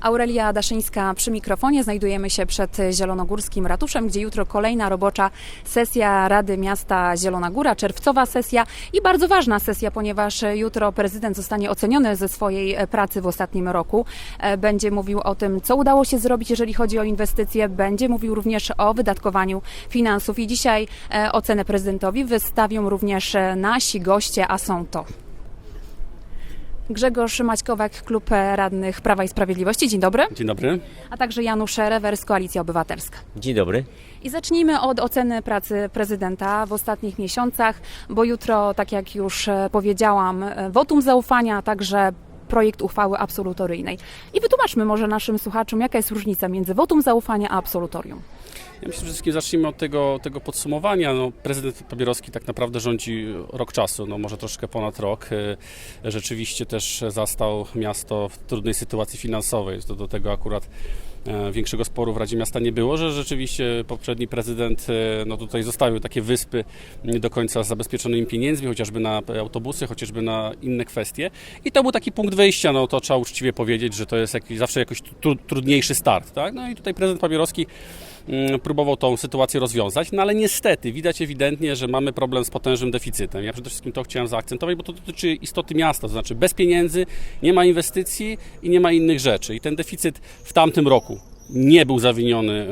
Aurelia Daszyńska przy mikrofonie. Znajdujemy się przed Zielonogórskim Ratuszem, gdzie jutro kolejna robocza sesja Rady Miasta Zielona Góra, czerwcowa sesja i bardzo ważna sesja, ponieważ jutro prezydent zostanie oceniony ze swojej pracy w ostatnim roku. E, Będzie mówił o tym, co udało się zrobić, jeżeli chodzi o inwestycje. Będzie mówił również o wydatkowaniu finansów. I dzisiaj e, ocenę prezydentowi wystawią również nasi goście, a są to Grzegorz Maćkowek, Klub Radnych Prawa i Sprawiedliwości. Dzień dobry. Dzień dobry. A także Janusz Rewers, Koalicja Obywatelska. Dzień dobry. I zacznijmy od oceny pracy prezydenta w ostatnich miesiącach, bo jutro, tak jak już e, powiedziałam, e, wotum zaufania, a także projekt uchwały absolutoryjnej. I wytłumaczmy może naszym słuchaczom, jaka jest różnica między wotum zaufania a absolutorium. Ja myślę, że wszystkim zacznijmy od tego, tego podsumowania. No, prezydent Papierowski tak naprawdę rządzi rok czasu, no może troszkę ponad rok. E, Rzeczywiście też zastał miasto w trudnej sytuacji finansowej. To do tego akurat e, większego sporu w Radzie Miasta nie było, że rzeczywiście poprzedni prezydent e, no tutaj zostawił takie wyspy nie do końca z zabezpieczonymi pieniędzmi, chociażby na autobusy, chociażby na inne kwestie. I to był taki punkt wyjścia, no to trzeba uczciwie powiedzieć, że to jest jakiś, zawsze jakoś tru, trudniejszy start. Tak? No i tutaj prezydent Papierowski próbował tą sytuację rozwiązać, no ale niestety widać ewidentnie, że mamy problem z potężnym deficytem. Ja przede wszystkim to chciałem zaakcentować, bo to dotyczy istoty miasta, to znaczy bez pieniędzy nie ma inwestycji i nie ma innych rzeczy. I ten deficyt w tamtym roku nie był zawiniony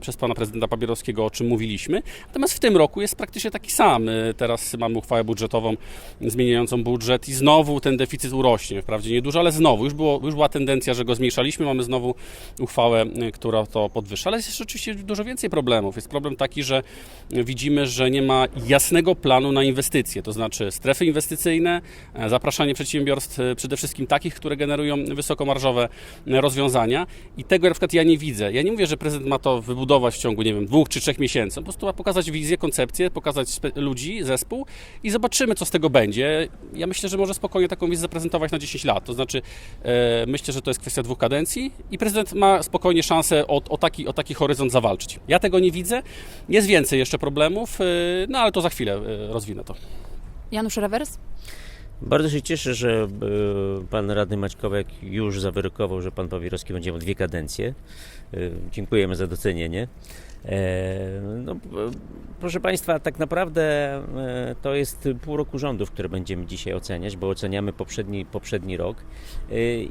przez pana prezydenta Papierowskiego, o czym mówiliśmy. Natomiast w tym roku jest praktycznie taki sam. E, Teraz mamy uchwałę budżetową zmieniającą budżet i znowu ten deficyt urośnie. Wprawdzie niedużo, ale znowu już, było, już była tendencja, że go zmniejszaliśmy. Mamy znowu uchwałę, e, która to podwyższa. Ale jest jeszcze oczywiście dużo więcej problemów. Jest problem taki, że widzimy, że nie ma jasnego planu na inwestycje, to znaczy strefy inwestycyjne, e, zapraszanie przedsiębiorstw, przede wszystkim takich, które generują wysokomarżowe rozwiązania i tego na przykład ja nie widzę. Ja nie mówię, że prezydent ma to wybudować w ciągu, nie wiem, dwóch czy trzech miesięcy. Po prostu ma pokazać wizję, koncepcję, pokazać ludzi, zespół i zobaczymy, co z tego będzie. Ja myślę, że może spokojnie taką wizję zaprezentować na 10 lat. To znaczy, e, myślę, że to jest kwestia dwóch kadencji i prezydent ma spokojnie szansę o, o, taki, o taki horyzont zawalczyć. Ja tego nie widzę. Jest więcej jeszcze problemów, e, no ale to za chwilę e, rozwinę to. Janusz Rewers? Bardzo się cieszę, że e, pan radny Maćkowek już zawyrokował, że pan Pawierowski będzie miał dwie kadencje. E, Dziękujemy za docenienie. E, No, proszę Państwa, tak naprawdę to jest pół roku rządów, które będziemy dzisiaj oceniać, bo oceniamy poprzedni, poprzedni rok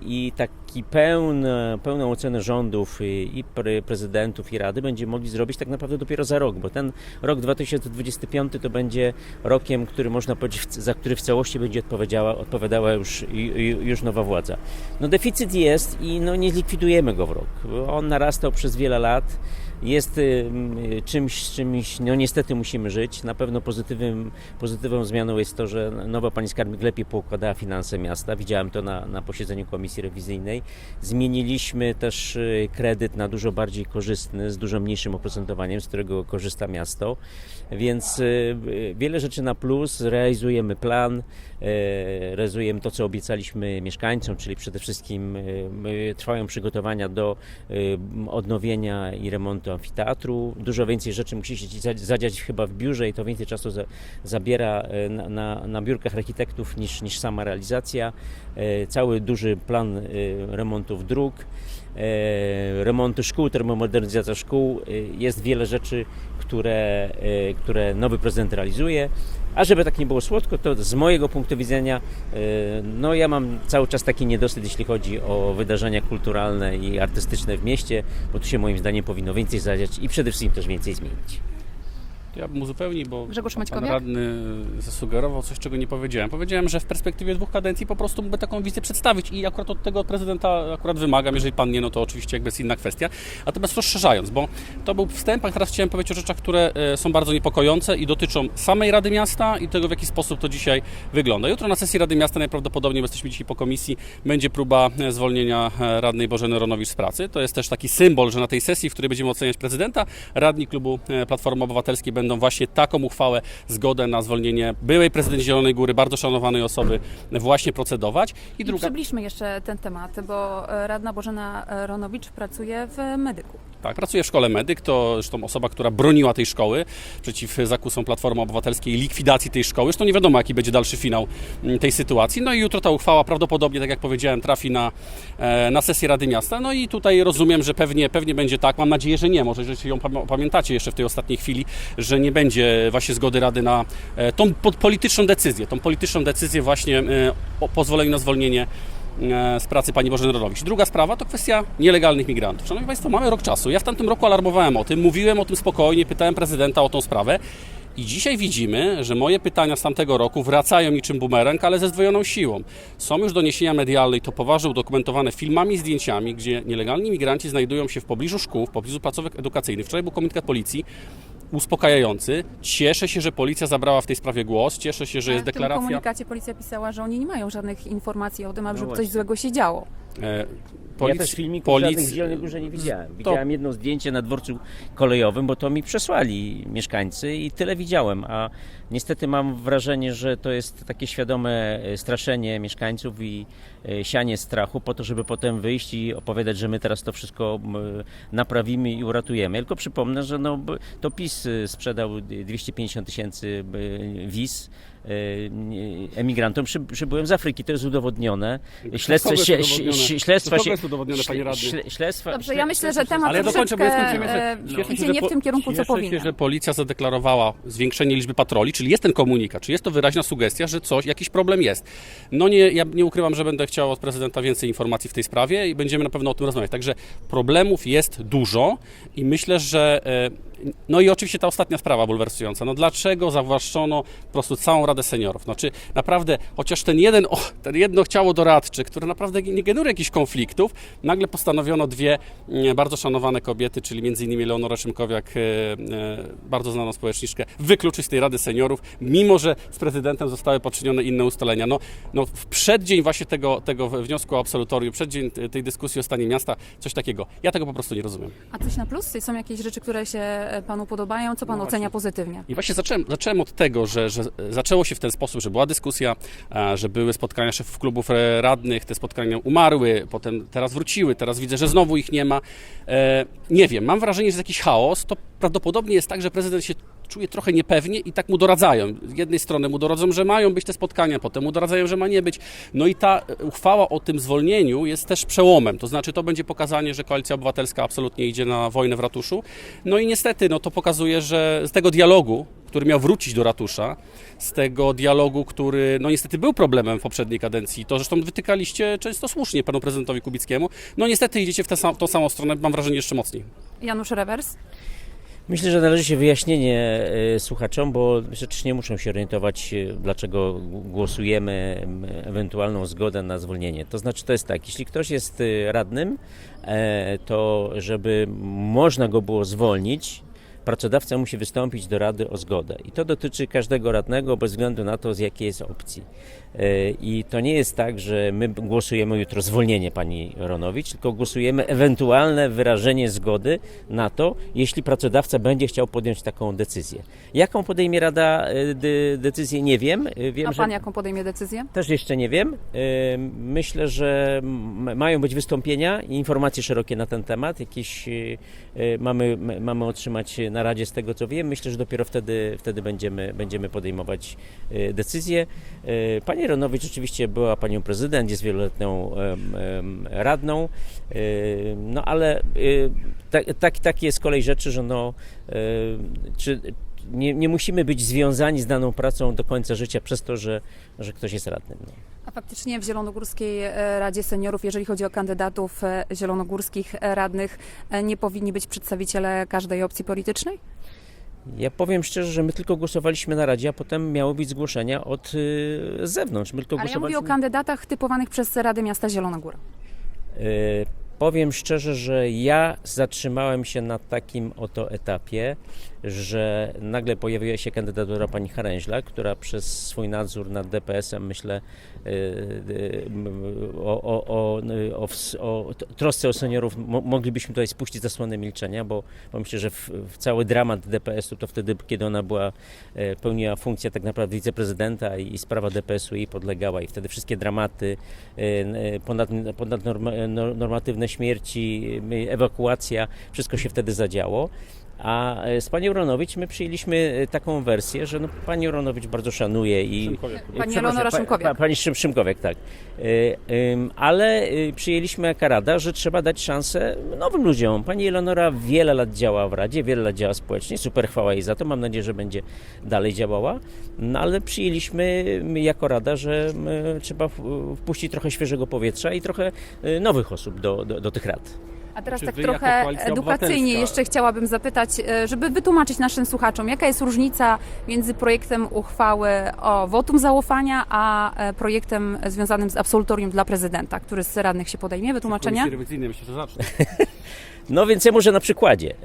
i taki pełne, pełną ocenę rządów i i pre- prezydentów i rady będziemy mogli zrobić tak naprawdę dopiero za rok, bo ten rok 2025 to będzie rokiem, który można powiedzieć, za który w całości będzie odpowiedziała, odpowiadała już, już nowa władza. No deficyt jest i no nie zlikwidujemy go w rok. On narastał przez wiele lat. Jest y, y, czymś, z czymś, no niestety musimy żyć. Na pewno pozytywnym, pozytywną zmianą jest to, że nowa pani skarbnik lepiej poukładała finanse miasta. Widziałem to na, na posiedzeniu komisji rewizyjnej. Zmieniliśmy też y, kredyt na dużo bardziej korzystny, z dużo mniejszym oprocentowaniem, z którego korzysta miasto. Więc wiele rzeczy na plus, realizujemy plan, realizujemy to, co obiecaliśmy mieszkańcom, czyli przede wszystkim trwają przygotowania do odnowienia i remontu amfiteatru. Dużo więcej rzeczy musi się za- zadziać chyba w biurze i to więcej czasu za, zabiera e, na, na, na biurkach architektów niż, niż sama realizacja. E, Cały duży plan e, remontów dróg remontu szkół, termomodernizacja szkół. Jest wiele rzeczy, które, które nowy prezydent realizuje. A żeby tak nie było słodko, to z mojego punktu widzenia, e, no ja mam cały czas taki niedosyt, jeśli chodzi o wydarzenia kulturalne i artystyczne w mieście, bo tu się moim zdaniem powinno więcej zadziać i przede wszystkim też więcej zmienić. Ja bym uzupełnił, bo Grzegorz pan Maćkowiak? radny zasugerował coś, czego nie powiedziałem. Powiedziałem, że w perspektywie dwóch kadencji po prostu mógłby taką wizję przedstawić i akurat od tego od prezydenta akurat wymagam. Jeżeli pan nie, no to oczywiście jakby jest inna kwestia. Natomiast rozszerzając, bo to był wstęp, a teraz chciałem powiedzieć o rzeczach, które e, są bardzo niepokojące i dotyczą samej Rady Miasta i tego, w jaki sposób to dzisiaj wygląda. Jutro na sesji Rady Miasta najprawdopodobniej, bo jesteśmy dzisiaj po komisji, będzie próba e, zwolnienia e, radnej Bożeny Ronowicz z pracy. To jest też taki symbol, że na tej sesji, w której będziemy oceniać prezydenta, radni klubu Platformy Obywatelskiej będą właśnie taką uchwałę, zgodę na zwolnienie byłej prezydent Zielonej Góry, bardzo szanowanej osoby, właśnie procedować. I I druga, przybliżmy jeszcze ten temat, bo radna Bożena Ronowicz pracuje w Medyku. Tak, pracuję w szkole medyk, to zresztą osoba, która broniła tej szkoły przeciw zakusom Platformy Obywatelskiej i likwidacji tej szkoły. Zresztą nie wiadomo, jaki będzie dalszy finał mm, tej sytuacji. No i jutro ta uchwała prawdopodobnie, tak jak powiedziałem, trafi na, e, na sesję Rady Miasta. No i tutaj rozumiem, że pewnie, pewnie będzie tak. Mam nadzieję, że nie. Może, że ją pamię- pamiętacie jeszcze w tej ostatniej chwili, że nie będzie właśnie zgody Rady na e, tą polityczną decyzję. Tą polityczną decyzję właśnie e, o pozwoleniu na zwolnienie z pracy pani Bożeny Rodowicz. Druga sprawa to kwestia nielegalnych migrantów. Szanowni Państwo, mamy rok czasu. Ja w tamtym roku alarmowałem o tym, mówiłem o tym spokojnie, pytałem prezydenta o tą sprawę. I dzisiaj widzimy, że moje pytania z tamtego roku wracają niczym bumerang, ale ze zdwojoną siłą. Są już doniesienia medialne i to poważnie udokumentowane filmami i zdjęciami, gdzie nielegalni migranci znajdują się w pobliżu szkół, w pobliżu placówek edukacyjnych. Wczoraj był komunikat policji uspokajający. Cieszę się, że policja zabrała w tej sprawie głos. Cieszę się, że jest w tym deklaracja. komunikacie policja pisała, że oni nie mają żadnych informacji o tym, żeby coś właśnie. złego się działo. E, Ja polic- też filmików polic- żadnych Górze nie widziałem. Widziałem jedno zdjęcie na dworcu kolejowym, bo to mi przesłali mieszkańcy i tyle widziałem, a niestety mam wrażenie, że to jest takie świadome e, straszenie mieszkańców i e, sianie strachu po to, żeby potem wyjść i opowiadać, że my teraz to wszystko naprawimy i uratujemy. Tylko przypomnę, że no, to PiS e, sprzedał 250 tysięcy wiz emigrantom. Przy, przybyłem z Afryki, to jest udowodnione. Śledztwo, jest udowodnione? śle- śledztwa się... jest udowodnione, panie radny? śle- śledztwa, Dobrze, ja myślę, że temat Ale ja dokończę, bo ja troszeczkę e, Cieszę idzie że nie w tym kierunku, co cieszę powinno. się, że policja zadeklarowała zwiększenie liczby patroli, czyli jest ten komunikat, czy jest to wyraźna sugestia, że coś, jakiś problem jest. No nie, ja nie ukrywam, że będę chciał od prezydenta więcej informacji w tej sprawie i będziemy na pewno o tym rozmawiać. Także problemów jest dużo i myślę, że e, no i oczywiście ta ostatnia sprawa bulwersująca. No dlaczego zawłaszczono po prostu całą Radę Seniorów? No czy naprawdę chociaż ten jeden, o, ten jedno ciało doradcze, które naprawdę nie generuje jakichś konfliktów, nagle postanowiono dwie mm, bardzo szanowane kobiety, czyli innymi Leonora Szymkowiak, e, e, bardzo znaną społeczniczkę, wykluczyć z tej Rady Seniorów, mimo że z prezydentem zostały poczynione inne ustalenia. No, no w przeddzień właśnie tego, tego wniosku o absolutorium, przeddzień tej dyskusji o stanie miasta, coś takiego. Ja tego po prostu nie rozumiem. A coś na plus? Są jakieś rzeczy, które się e, panu podobają? Co pan No ocenia pozytywnie? I właśnie zacząłem, zacząłem od tego, że, że zaczęło się w ten sposób, że była dyskusja, że były spotkania szefów klubów e, radnych, te spotkania umarły, potem teraz wróciły, teraz widzę, że znowu ich nie ma. E, Nie wiem, mam wrażenie, że jest jakiś chaos. To prawdopodobnie jest tak, że prezydent się czuje trochę niepewnie i tak mu doradzają. Z jednej strony mu doradzą, że mają być te spotkania, potem mu doradzają, że ma nie być. No i ta e, uchwała o tym zwolnieniu jest też przełomem. To znaczy to będzie pokazanie, że Koalicja Obywatelska absolutnie idzie na wojnę w ratuszu. No i niestety no to pokazuje, że z tego dialogu, który miał wrócić do ratusza, z tego dialogu, który no niestety był problemem w poprzedniej kadencji, to zresztą wytykaliście często słusznie panu prezydentowi Kubickiemu, no niestety idziecie w tę, tą samą stronę, mam wrażenie, jeszcze mocniej. Janusz Rewers? Myślę, że należy się wyjaśnienie e, słuchaczom, bo nie muszą się orientować, e, dlaczego głosujemy ewentualną zgodę na zwolnienie. To znaczy, to jest tak, jeśli ktoś jest e, radnym, to żeby można go było zwolnić, pracodawca musi wystąpić do Rady o zgodę. I to dotyczy każdego radnego bez względu na to, z jakiej jest opcji. E, I to nie jest tak, że my głosujemy jutro zwolnienie pani Ronowicz, tylko głosujemy ewentualne wyrażenie zgody na to, jeśli pracodawca będzie chciał podjąć taką decyzję. Jaką podejmie Rada e, de, decyzję, nie wiem. E, wiem A że pan jaką podejmie decyzję? też jeszcze nie wiem. Myślę, że mają być wystąpienia i informacje szerokie na ten temat. Jakieś mamy, mamy otrzymać na Radzie z tego, co wiem. Myślę, że dopiero wtedy, wtedy będziemy, będziemy podejmować e, decyzje. E, Pani Ronowicz oczywiście była panią prezydent, jest wieloletnią radną, e, no ale tak, tak, jest kolej rzeczy, że no, czy, nie, nie musimy być związani z daną pracą do końca życia przez to, że, że ktoś jest radnym. No. A faktycznie w Zielonogórskiej e, Radzie Seniorów, jeżeli chodzi o kandydatów e, zielonogórskich e, radnych, nie powinni być przedstawiciele każdej opcji politycznej? Ja powiem szczerze, że my tylko głosowaliśmy na Radzie, a potem miało być zgłoszenia od y, zewnątrz. My tylko Ale ja mówię o głosowaliśmy. kandydatach typowanych przez Radę Miasta Zielona Góra. Y, powiem szczerze, że ja zatrzymałem się na takim oto etapie, że nagle pojawiła się kandydatura pani Haręźla, która przez swój nadzór nad DPS-em, myślę, y, y, m, o, o, o, o, o trosce o seniorów mo- moglibyśmy tutaj spuścić zasłonę milczenia, bo, bo myślę, że w, w cały dramat DPS-u to wtedy, kiedy ona była, e, pełniła funkcję tak naprawdę wiceprezydenta i, i sprawa DPS-u jej podlegała i wtedy wszystkie dramaty, e, e, ponad, ponadnormatywne śmierci, e, ewakuacja, wszystko się wtedy zadziało. A e, z panią Ronowicz my przyjęliśmy e, taką wersję, że no, pani Ronowicz bardzo szanuje i, Szymkowiak. E, Pani Eleonora Szymkowiak. Pa, pani Szym, Szymkowiak, tak. Ale przyjęliśmy jako Rada, że trzeba dać szansę nowym ludziom. Pani Eleonora wiele lat działa w Radzie, wiele lat działa społecznie, super chwała jej za to, mam nadzieję, że będzie dalej działała. No ale przyjęliśmy my jako Rada, że trzeba wpuścić trochę świeżego powietrza i trochę nowych osób do, do, do tych rad. A teraz Czy tak trochę edukacyjnie jeszcze chciałabym zapytać, e, żeby wytłumaczyć naszym słuchaczom, jaka jest różnica między projektem uchwały o wotum zaufania, a e, projektem związanym z absolutorium dla prezydenta, który z radnych się podejmie. Wytłumaczenia? Komisji rewizyjnej myślę, że zacznę. No więc ja może na przykładzie. E,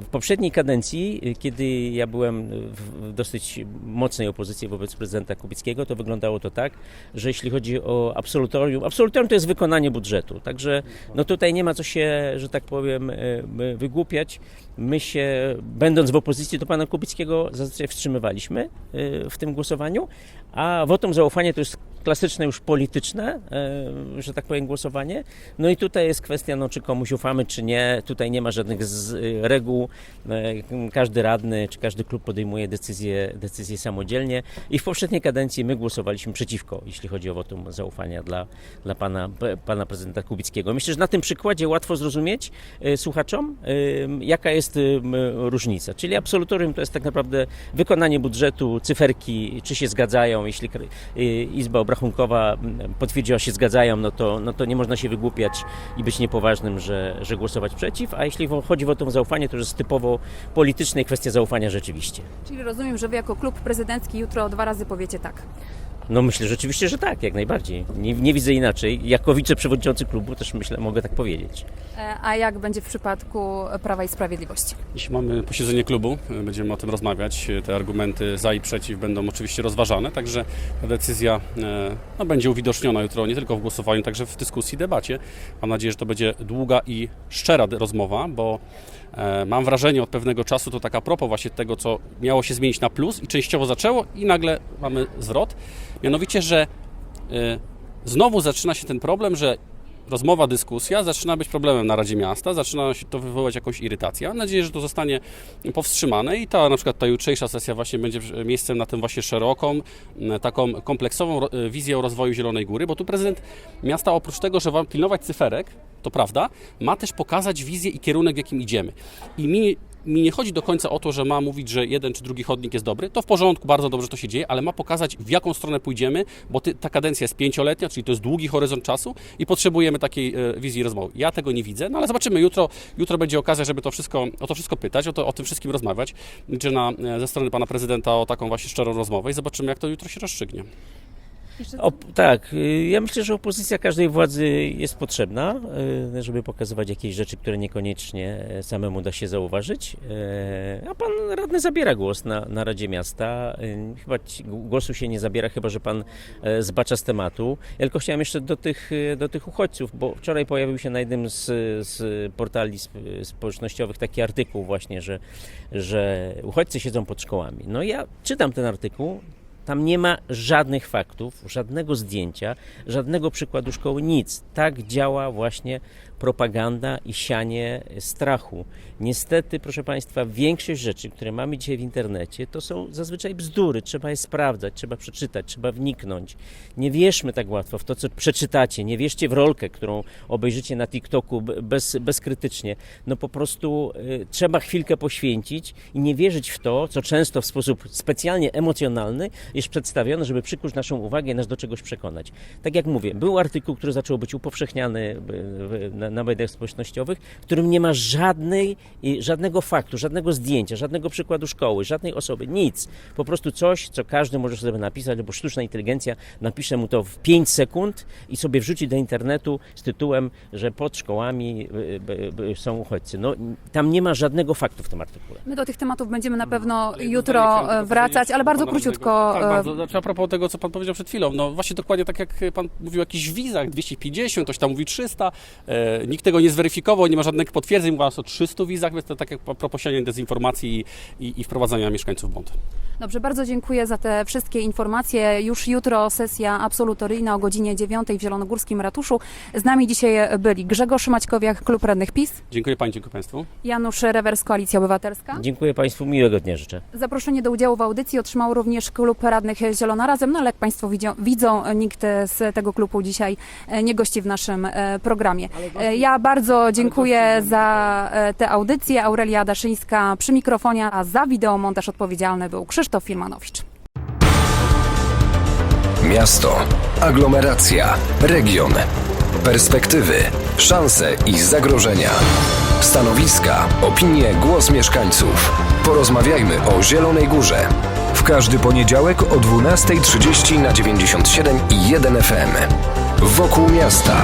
W poprzedniej kadencji, e, kiedy ja byłem w dosyć mocnej opozycji wobec prezydenta Kubickiego, to wyglądało to tak, że jeśli chodzi o absolutorium, absolutorium to jest wykonanie budżetu, także no tutaj nie ma co się, że tak powiem, e, wygłupiać. My się, będąc w opozycji do pana Kubickiego, zazwyczaj wstrzymywaliśmy w tym głosowaniu, a wotum zaufania to jest klasyczne już polityczne, e, że tak powiem, głosowanie. No i tutaj jest kwestia, no, czy komuś ufamy, czy nie. Tutaj nie ma żadnych y, reguł. E, Każdy radny, czy każdy klub podejmuje decyzje, decyzje samodzielnie. I w poprzedniej kadencji my głosowaliśmy przeciwko, jeśli chodzi o wotum zaufania dla, dla pana, pana prezydenta Kubickiego. Myślę, że na tym przykładzie łatwo zrozumieć e, słuchaczom, jaka jest m, różnica. Czyli absolutorium to jest tak naprawdę wykonanie budżetu, cyferki, czy się zgadzają. Jeśli y, Izba Obrachunkowa potwierdziła się zgadzają, no to, no to nie można się wygłupiać i być niepoważnym, że, że głosować przeciw. A jeśli chodzi o to zaufanie, to jest typowo polityczna i kwestia zaufania rzeczywiście. Czyli rozumiem, że wy jako klub prezydencki jutro dwa razy powiecie tak. No myślę rzeczywiście, że tak, jak najbardziej. Nie, nie widzę inaczej. Jako wiceprzewodniczący klubu też myślę, mogę tak powiedzieć. E, A jak będzie w przypadku Prawa i Sprawiedliwości? Jeśli mamy posiedzenie klubu, y, będziemy o tym rozmawiać. Y, Te argumenty za i przeciw będą oczywiście rozważane, także ta decyzja e, no, będzie uwidoczniona jutro nie tylko w głosowaniu, także w dyskusji, debacie. Mam nadzieję, że to będzie długa i szczera rozmowa, bo e, mam wrażenie od pewnego czasu to taka propos właśnie tego, co miało się zmienić na plus i częściowo zaczęło i nagle mamy zwrot. Mianowicie, że e, znowu zaczyna się ten problem, że rozmowa, dyskusja zaczyna być problemem na Radzie Miasta, zaczyna się to wywoływać jakąś irytację. Mam nadzieję, że to zostanie powstrzymane i ta na przykład ta jutrzejsza sesja właśnie będzie miejscem na tę właśnie szeroką, taką kompleksową e, wizję rozwoju Zielonej Góry, bo tu prezydent miasta oprócz tego, że wam pilnować cyferek, to prawda, ma też pokazać wizję i kierunek, w jakim idziemy. I mi mi nie chodzi do końca o to, że ma mówić, że jeden czy drugi chodnik jest dobry. To w porządku, bardzo dobrze to się dzieje, ale ma pokazać, w jaką stronę pójdziemy, bo ty, ta kadencja jest pięcioletnia, czyli to jest długi horyzont czasu i potrzebujemy takiej e, wizji rozmowy. Ja tego nie widzę, no ale zobaczymy. Jutro, jutro będzie okazja, żeby to wszystko, o to wszystko pytać, o, to, o tym wszystkim rozmawiać. Liczę na, e, ze strony pana prezydenta o taką właśnie szczerą rozmowę i zobaczymy, jak to jutro się rozstrzygnie. O, tak, y, ja myślę, że opozycja każdej władzy jest potrzebna, y, żeby pokazywać jakieś rzeczy, które niekoniecznie e, samemu da się zauważyć. E, A pan radny zabiera głos na, na Radzie Miasta. Y, Chyba głosu się nie zabiera, chyba że pan e, zbacza z tematu. Ja tylko chciałem jeszcze do tych, do tych uchodźców, bo wczoraj pojawił się na jednym z, z portali sp- społecznościowych taki artykuł właśnie, że, że uchodźcy siedzą pod szkołami. No ja czytam ten artykuł, tam nie ma żadnych faktów, żadnego zdjęcia, żadnego przykładu szkoły, nic. Tak działa właśnie propaganda i sianie strachu. Niestety, proszę Państwa, większość rzeczy, które mamy dzisiaj w internecie, to są zazwyczaj bzdury. Trzeba je sprawdzać, trzeba przeczytać, trzeba wniknąć. Nie wierzmy tak łatwo w to, co przeczytacie. Nie wierzcie w rolkę, którą obejrzycie na TikToku be- bez, bezkrytycznie. No po prostu y, trzeba chwilkę poświęcić i nie wierzyć w to, co często w sposób specjalnie emocjonalny jest przedstawione, żeby przykuć naszą uwagę i nas do czegoś przekonać. Tak jak mówię, był artykuł, który zaczął być upowszechniany y, w- na, na, mediach społecznościowych, w którym nie ma żadnej, i żadnego faktu, żadnego zdjęcia, żadnego przykładu szkoły, żadnej osoby, nic. Po prostu coś, co każdy może sobie napisać, bo sztuczna inteligencja napisze mu to w 5 sekund i sobie wrzuci do internetu z tytułem, że pod szkołami y, y, y, są uchodźcy. No, tam nie ma żadnego faktu w tym artykule. My do tych tematów będziemy na pewno No, Jedno jutro e, wracać, ale bardzo króciutko. radnego. Tak, e, bardzo. Znaczy, a propos tego, co pan powiedział przed chwilą, no właśnie dokładnie tak jak pan mówił o jakichś wizach, 250, ktoś tam mówi 300, e, nikt tego nie zweryfikował, nie ma żadnych potwierdzeń, mówi o 300 wizach, więc to tak jak a propos siania dezinformacji i, i, i wprowadzania mieszkańców w błąd. Dobrze, bardzo dziękuję za te wszystkie informacje. Już jutro sesja absolutoryjna o godzinie 9 w Zielonogórskim Ratuszu. Z nami dzisiaj byli Grzegorz Maćkowiak, Klub Radnych PiS, Dziękuję pani, dziękuję państwu. Janusz Rewers, Koalicja Obywatelska. Dziękuję Państwu, miłego dnia życzę. Zaproszenie do udziału w audycji otrzymał również Klub Radnych Zielona Razem, no ale jak Państwo widzą, widzą nikt z tego klubu dzisiaj nie gości w naszym e, programie. E, Ja bardzo dziękuję za e, tę audycję. Aurelia Daszyńska przy mikrofonie, a za wideomontaż odpowiedzialny był Krzysztof Filmanowicz. Miasto, aglomeracja, region. Perspektywy, szanse i zagrożenia. Stanowiska, opinie, głos mieszkańców. Porozmawiajmy o Zielonej Górze. W każdy poniedziałek o 12.30 na 97 i 1 FM. Wokół miasta.